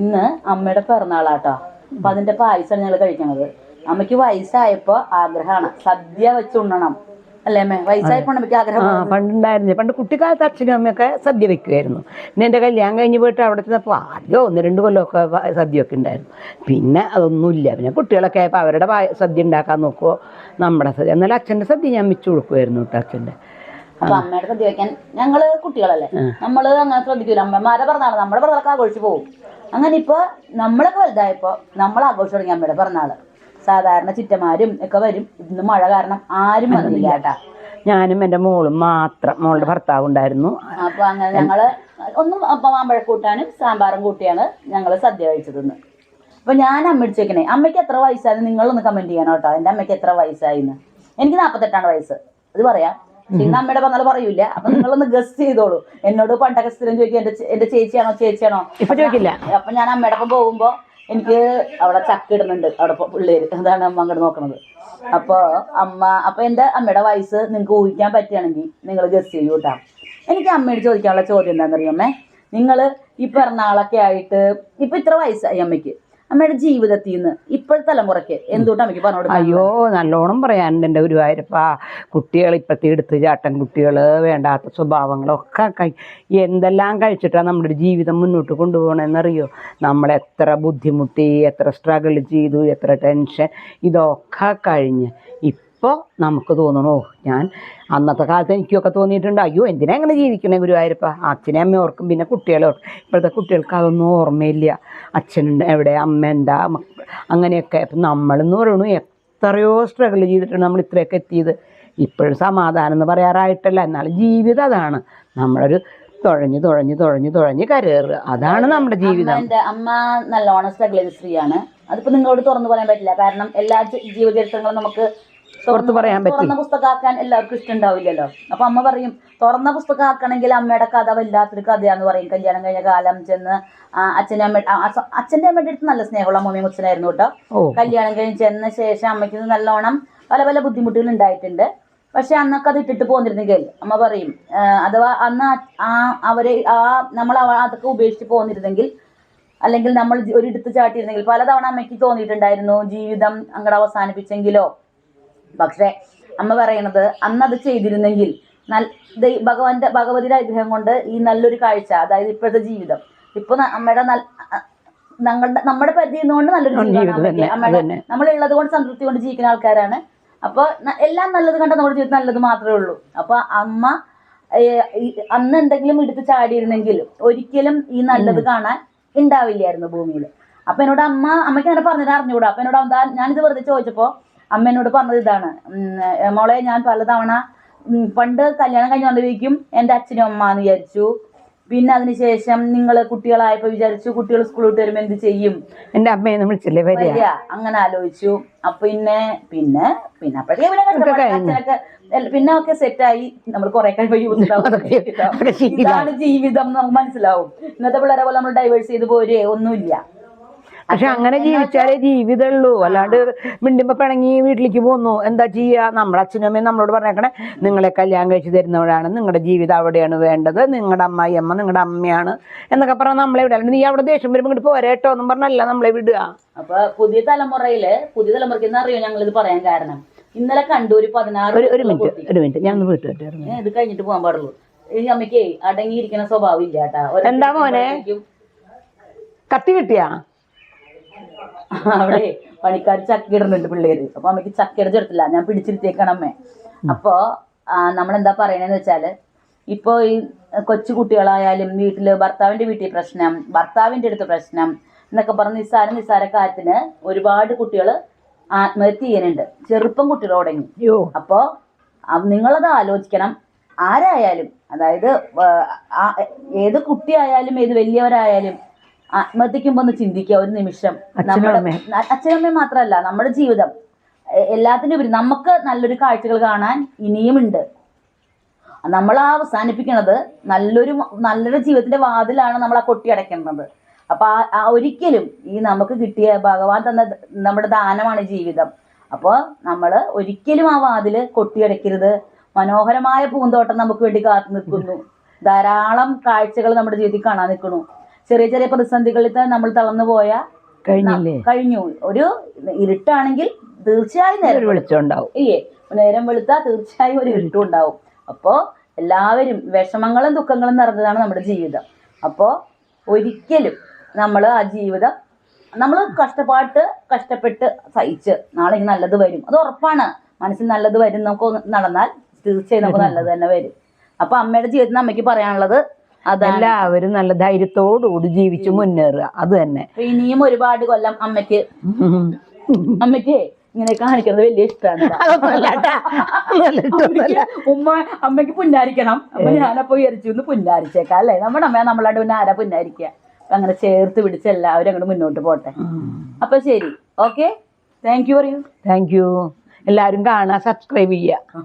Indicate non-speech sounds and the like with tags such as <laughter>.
ഇന്ന് അമ്മയുടെ പിറന്നാളാട്ടോ. അപ്പൊ അതിന്റെ പായസമാണ് ഞങ്ങൾ കഴിക്കണത്. അമ്മയ്ക്ക് വയസ്സായപ്പോ ആഗ്രഹമാണ്. സദ്യ വെച്ച് ഉണ്ണണം. അല്ലേ അമ്മേ? വയസ്സായപ്പോ ആഗ്രഹം പണ്ടുണ്ടായിരുന്നു പണ്ട് കുട്ടിക്കാലത്ത് അച്ഛനും അമ്മയൊക്കെ സദ്യ വെക്കുമായിരുന്നു പിന്നെ എന്റെ കല്യാണം കഴിഞ്ഞ് പോയിട്ട് അവിടെ ചെന്നപ്പോൾ ആദ്യം ഒന്ന് രണ്ട് കൊല്ലമൊക്കെ സദ്യ സദ്യയൊക്കെ ഉണ്ടായിരുന്നു. പിന്നെ അതൊന്നുമില്ല. പിന്നെ കുട്ടികളൊക്കെ ആയപ്പോൾ അവരുടെ സദ്യ ഉണ്ടാക്കാൻ നോക്കുമോ നമ്മുടെ സദ്യ. എന്നാലും അച്ഛന്റെ സദ്യ ഞാൻ വെച്ച് കൊടുക്കുമായിരുന്നു കേട്ടോ അച്ഛന്റെ അപ്പൊ അമ്മയുടെ സദ്യ വെക്കാൻ ഞങ്ങൾ കുട്ടികളല്ലേ. നമ്മൾ അങ്ങനെ ശ്രദ്ധിക്കൂല. അമ്മമാരെ പിറന്നാൾ നമ്മുടെ പിറന്നാളൊക്കെ ആഘോഷിച്ച് പോകും. അങ്ങനെ ഇപ്പൊ നമ്മളൊക്കെ വലുതായപ്പോ നമ്മൾ ആഘോഷിച്ചു തുടങ്ങി അമ്മയുടെ പിറന്നാൾ. സാധാരണ ചിറ്റമാരും ഒക്കെ വരും. ഇന്ന് മഴ കാരണം ആരും വന്നില്ല കേട്ടാ. ഞാനും എന്റെ മോളും മാത്രം മോളുടെ ഭർത്താവ് ഉണ്ടായിരുന്നു. അപ്പൊ അങ്ങനെ ഞങ്ങൾ ഒന്നും അപ്പൊ മാമ്പഴ കൂട്ടാനും സാമ്പാറും കൂട്ടിയാണ് ഞങ്ങൾ സദ്യ കഴിച്ചത് അപ്പൊ ഞാൻ അമ്മ ചോദിക്കണേ അമ്മയ്ക്ക് എത്ര വയസ്സായി? നിങ്ങളൊന്ന് കമന്റ് ചെയ്യണം കേട്ടോ. എന്റെ അമ്മയ്ക്ക് എത്ര വയസ്സായിന്ന് എനിക്ക് നാപ്പത്തെട്ടാണ് വയസ്സ്. അത് പറയാം. ഇന്ന് അമ്മയുടെ പറഞ്ഞാൽ പറയൂല. അപ്പൊ നിങ്ങളൊന്ന് ഗസ്റ്റ് ചെയ്തോളൂ. എന്നോട് പണ്ടൊക്കെ സ്ഥിരം ചോദിക്കും എന്റെ എന്റെ ചേച്ചിയാണോ ചേച്ചിയാണോ? ഇപ്പൊ ചോദിക്കില്ല. അപ്പൊ ഞാൻ അമ്മയുടെ ഒപ്പം പോകുമ്പോ എനിക്ക് അവിടെ ചക്ക ഇടുന്നുണ്ട് അവിടെ പിള്ളേര്. അതാണ് അമ്മ അങ്ങോട്ട് നോക്കണത്. അപ്പൊ അമ്മ അപ്പൊ എന്റെ അമ്മയുടെ വയസ്സ് നിങ്ങൾക്ക് ഊഹിക്കാൻ പറ്റുകയാണെങ്കിൽ നിങ്ങൾ ഗസ്റ്റ് ചെയ്യൂ കേട്ടോ എനിക്ക് അമ്മയോട് ചോദിക്കാനുള്ള ചോദ്യം എന്താണെന്ന് അമ്മേ? നിങ്ങൾ ഈ പിറന്നാളൊക്കെ ആയിട്ട് ഇപ്പൊ ഇത്ര വയസ്സായി അമ്മയ്ക്ക്. അമ്മയുടെ ജീവിതത്തിൽ നിന്ന് ഇപ്പോഴത്തെ തലമുറയ്ക്ക് എന്തുകൊണ്ട് അമ്മയ്ക്ക് പറഞ്ഞു അയ്യോ നല്ലോണം പറയാനുണ്ട് എന്റെ ഗുരുവായൂരപ്പാ. കുട്ടികൾ ഇപ്പോഴത്തെ എടുത്ത് ചാട്ടൻ കുട്ടികൾ വേണ്ടാത്ത സ്വഭാവങ്ങളൊക്കെ എന്തെല്ലാം കഴിച്ചിട്ടാണ് നമ്മുടെ ജീവിതം മുന്നോട്ട് കൊണ്ടുപോകണമെന്നറിയോ നമ്മൾ എത്ര ബുദ്ധിമുട്ടി എത്ര സ്ട്രഗിൾ ചെയ്തു എത്ര ടെൻഷൻ ഇതൊക്കെ കഴിഞ്ഞ് ഇപ്പോൾ നമുക്ക് തോന്നണോ? ഞാൻ അന്നത്തെ കാലത്ത് എനിക്കൊക്കെ തോന്നിയിട്ടുണ്ട് അയ്യോ എന്തിനാ അങ്ങനെ ജീവിക്കണേ ഗുരുവായൂരപ്പ? അച്ഛനെ അമ്മ ഓർക്കും പിന്നെ കുട്ടികളെ ഓർക്കും. ഇപ്പോഴത്തെ കുട്ടികൾക്ക് അതൊന്നും ഓർമ്മയില്ല. അച്ഛനുണ്ട് എവിടെ? അമ്മ എന്താ? അങ്ങനെയൊക്കെ. അപ്പം നമ്മളെന്ന് പറയണു എത്രയോ സ്ട്രഗിൾ ചെയ്തിട്ടാണ് നമ്മൾ ഇത്രയൊക്കെ എത്തിയത്. ഇപ്പോഴും സമാധാനം എന്ന് പറയാറായിട്ടല്ല എന്നാലും ജീവിതം അതാണ്. നമ്മളൊരു തുഴഞ്ഞ് തുഴഞ്ഞ് തുഴഞ്ഞ് തുഴഞ്ഞ് കരേറുക അതാണ് നമ്മുടെ ജീവിതം. അമ്മ നല്ലോണം സ്ട്രഗിൾ ചെയ്ത സ്ത്രീയാണ്. അതിപ്പോ നിങ്ങളോട് തുറന്നു പറയാൻ പറ്റില്ല. കാരണം എല്ലാ ജീവചരിത്രങ്ങളും നമുക്ക് പുറത്ത് പറയാൻ പറ്റും. തുറന്ന പുസ്തകമാക്കാൻ എല്ലാവർക്കും ഇഷ്ടമുണ്ടാവില്ലല്ലോ അപ്പൊ അമ്മ പറയും തുറന്ന പുസ്തകമാക്കണമെങ്കിൽ അമ്മയുടെ കഥ വല്ലാത്തൊരു കഥയാന്ന് പറയും. കല്യാണം കഴിഞ്ഞ കാലം ചെന്ന് അച്ഛന്റെ അമ്മ അച്ഛന്റെ അമ്മയുടെ അടുത്ത് നല്ല സ്നേഹമുള്ള അമ്മയും മുച്ചനായിരുന്നു കേട്ടോ. കല്യാണം കഴിഞ്ഞ് ചെന്ന ശേഷം അമ്മയ്ക്ക് നല്ലോണം പല പല ബുദ്ധിമുട്ടുകൾ ഉണ്ടായിട്ടുണ്ട്. പക്ഷെ അന്നൊക്കെ അത് ഇട്ടിട്ട് പോന്നിരുന്നെങ്കിൽ അമ്മ പറയും അഥവാ അന്ന് ആ- അവരെ ആ നമ്മൾ അതൊക്കെ ഉപേക്ഷിച്ച് പോന്നിരുന്നെങ്കിൽ അല്ലെങ്കിൽ നമ്മൾ ഒരിടത്ത് ഒരു എടുത്ത് ചാട്ടിയിരുന്നെങ്കിൽ പലതവണ അമ്മയ്ക്ക് തോന്നിയിട്ടുണ്ടായിരുന്നു ജീവിതം അങ്ങോട്ട് അവസാനിപ്പിച്ചെങ്കിലോ പക്ഷെ അമ്മ പറയണത് അന്ന് അത് ചെയ്തിരുന്നെങ്കിൽ ഭഗവാന്റെ ഭഗവതിയുടെ അനുഗ്രഹം കൊണ്ട് ഈ നല്ലൊരു കാഴ്ച അതായത് ഇപ്പോഴത്തെ ജീവിതം. ഇപ്പൊ അമ്മയുടെ ഞങ്ങളുടെ നമ്മുടെ പരിധി കൊണ്ട് നല്ലൊരു ജീവിതം ജീവിതമാണ്. നമ്മളുള്ളത് കൊണ്ട് സംതൃപ്തി കൊണ്ട് ജീവിക്കുന്ന ആൾക്കാരാണ്. അപ്പൊ എല്ലാം നല്ലത് കണ്ട നമ്മുടെ ജീവിതത്തിൽ നല്ലത് മാത്രമേ ഉള്ളൂ. അപ്പൊ അമ്മ അന്ന് എന്തെങ്കിലും എടുത്ത് ചാടിയിരുന്നെങ്കിൽ ഒരിക്കലും ഈ നല്ലത് കാണാൻ ഉണ്ടാവില്ലായിരുന്നു ഭൂമിയിൽ. അപ്പൊ എന്നോട് അമ്മ അമ്മയ്ക്ക് അങ്ങനെ പറഞ്ഞിട്ട് അറിഞ്ഞുകൂടാ? അപ്പൊ എന്നോട് എന്താ ഞാനിത് വെറുതെ ചോദിച്ചപ്പോ അമ്മ എന്നോട് പറഞ്ഞത് ഇതാണ്. മോളെ ഞാൻ പലതവണ പണ്ട് കല്യാണം കഴിഞ്ഞ് വന്നപ്പോഴേക്കും എന്റെ അച്ഛനും അമ്മ എന്ന് വിചാരിച്ചു. പിന്നെ അതിനുശേഷം നിങ്ങൾ കുട്ടികളായപ്പോ വിചാരിച്ചു കുട്ടികൾ സ്കൂളിൽ വിട്ട് വരുമ്പോൾ എന്ത് ചെയ്യും? എന്റെ അമ്മയെന്ന് വിളിച്ചില്ലേ? വരിക. അങ്ങനെ ആലോചിച്ചു. അപ്പൊ പിന്നെ പിന്നെ പിന്നെ അപ്പോഴത്തേക്ക് പിന്നെ പിന്നെ ഒക്കെ സെറ്റായി നമ്മൾ കുറെ കഴിയുമ്പോൾ യൂസ്. ഇതാണ് ജീവിതം നമുക്ക് മനസ്സിലാവും. ഇന്നത്തെ പിള്ളേരെ പോലെ നമ്മൾ ഡൈവേഴ്സ് ചെയ്ത് പോരേ ഒന്നുമില്ല. പക്ഷെ അങ്ങനെ ജീവിച്ചാലേ ജീവിതമുള്ളൂ അല്ലാണ്ട് മിണ്ടുമ്പോ പിണങ്ങി വീട്ടിലേക്ക് പോന്നു. എന്താ ചെയ്യാ? നമ്മുടെ അച്ഛനും അമ്മയും നമ്മളോട് പറഞ്ഞേക്കണേ നിങ്ങളെ കല്യാണം കഴിച്ചു തരുന്നവരാണ്. നിങ്ങളുടെ ജീവിതം അവിടെയാണ് വേണ്ടത്. നിങ്ങളുടെ അമ്മായി അമ്മ നിങ്ങളുടെ അമ്മയാണ്. എന്നൊക്കെ പറഞ്ഞാൽ നമ്മളെ വിടാ നീ അവിടെ ദേഷ്യം വരുമ്പോൾ ഇങ്ങോട്ട് പോരേട്ടോ എന്നും പറഞ്ഞല്ല നമ്മളെ വിടുക. അപ്പൊ പുതിയ തലമുറയിൽ പുതിയ തലമുറയ്ക്ക് അറിയോ? ഞങ്ങൾ ഇത് പറയാൻ കാരണം. ഇന്നലെ കണ്ടു ഒരു പതിനാറ് ഒരു മിനിറ്റ് ഒരു മിനിറ്റ്. ഞാൻ വീട്ടിൽ ഇത് കഴിഞ്ഞിട്ട് പോകാൻ പാടുള്ളൂ. ഈ അമ്മയ്ക്ക് അടങ്ങിയിരിക്കുന്ന സ്വഭാവം ഇല്ല കേട്ടാ. എന്താ മോനെ? കത്തി കിട്ടിയാ? അവിടെ പണിക്കാർ ചക്ക ഇടുന്നുണ്ട് പിള്ളേര്. അപ്പൊ അമ്മയ്ക്ക് ചക്കയുടെ ചെറുത്തില്ല ഞാൻ പിടിച്ചിരുത്തിയേക്കാണ് അമ്മേ. അപ്പോ നമ്മൾ എന്താ പറയണെന്ന് വെച്ചാൽ ഇപ്പോ ഈ കൊച്ചു കുട്ടികളായാലും വീട്ടിൽ ഭർത്താവിന്റെ വീട്ടിൽ പ്രശ്നം ഭർത്താവിന്റെ അടുത്ത് പ്രശ്നം എന്നൊക്കെ പറഞ്ഞ് നിസ്സാര നിസ്സാര കാര്യത്തിന് ഒരുപാട് കുട്ടികൾ ആത്മഹത്യ ചെയ്യുന്നുണ്ട്. ചെറുപ്പം കുട്ടികൾ തുടങ്ങി. അയ്യോ. അപ്പോ നിങ്ങളത് ആലോചിക്കണം. ആരായാലും അതായത് ഏത് കുട്ടിയായാലും ഏത് വലിയവരായാലും ആത്മഹത്യക്കുമ്പോ ഒന്ന് ചിന്തിക്കുക ഒരു നിമിഷം. നമ്മുടെ അമ്മയും. അച്ഛനമ്മയും മാത്രമല്ല നമ്മുടെ ജീവിതം. എ- എല്ലാത്തിനും ഉപരി നമുക്ക് നല്ലൊരു കാഴ്ചകൾ കാണാൻ ഇനിയുമുണ്ട്. നമ്മൾ ആ അവസാനിപ്പിക്കണത് നല്ലൊരു നല്ലൊരു ജീവിതത്തിന്റെ വാതിലാണ് നമ്മൾ ആ കൊട്ടി അടയ്ക്കേണ്ടത്. അപ്പൊ ആ- ആ ഒരിക്കലും ഈ നമുക്ക് കിട്ടിയ ഭഗവാൻ തന്ന നമ്മുടെ ദാനമാണ് ജീവിതം. അപ്പോൾ നമ്മൾ ഒരിക്കലും ആ വാതിൽ കൊട്ടിയടയ്ക്കരുത് മനോഹരമായ പൂന്തോട്ടം നമുക്ക് വേണ്ടി കാത്തു നിൽക്കുന്നു. ധാരാളം കാഴ്ചകൾ നമ്മുടെ ജീവിതത്തിൽ കാണാൻ നിൽക്കുന്നു. ചെറിയ ചെറിയ പ്രതിസന്ധികളിൽ തന്നെ നമ്മൾ തളർന്നു പോയ കഴിഞ്ഞില്ലേ? കഴിഞ്ഞു. ഒരു ഇരുട്ടാണെങ്കിൽ തീർച്ചയായും നേരം ഒരു വെളിച്ചം ഉണ്ടാവും. ഇല്ലേ? നേരം വെളുത്ത തീർച്ചയായും ഒരു ഇരുട്ടും ഉണ്ടാവും. അപ്പോൾ എല്ലാവരും വിഷമങ്ങളും ദുഃഖങ്ങളും നിറഞ്ഞതാണ് നമ്മുടെ ജീവിതം. അപ്പോൾ ഒരിക്കലും നമ്മൾ ആ ജീവിതം നമ്മൾ കഷ്ടപ്പാട്ട് കഷ്ടപ്പെട്ട് സഹിച്ച് നാളെ നല്ലത് വരും. അത് ഉറപ്പാണ്. മനസ്സിൽ നല്ലത് വരും നമുക്ക് നടന്നാൽ തീർച്ചയായും നമുക്ക് <laughs> നല്ലത് തന്നെ വരും. അപ്പൊ അമ്മയുടെ ജീവിതത്തിൽ അമ്മയ്ക്ക് പറയാനുള്ളത് എല്ലാവരും നല്ല ധൈര്യത്തോടുകൂടി ജീവിച്ച് മുന്നേറുക. അത് തന്നെ. ഇനിയും ഒരുപാട് കൊല്ലം അമ്മയ്ക്ക് അമ്മയ്ക്ക് ഇങ്ങനെ കാണിക്കുന്നത് വലിയ ഇഷ്ടമാണ്. ഉമ്മ അമ്മയ്ക്ക് പുന്നാരിക്കണം. അപ്പൊ ഞാനപ്പോ വിചാരിച്ചു ഒന്ന് പുന്നാരിച്ചേക്കാം അല്ലേ? നമ്മുടെ അമ്മ നമ്മളാണ്ട് പിന്നെ ആരാ പുന്നാരിക്കുക? അപ്പൊ അങ്ങനെ ചേർത്ത് പിടിച്ച് എല്ലാവരും അങ്ങോട്ട് മുന്നോട്ട് പോട്ടെ. അപ്പൊ ശരി. ഓക്കെ? താങ്ക് യു പറയൂ. താങ്ക് യു എല്ലാവരും കാണാ സബ്സ്ക്രൈബ് ചെയ്യുക.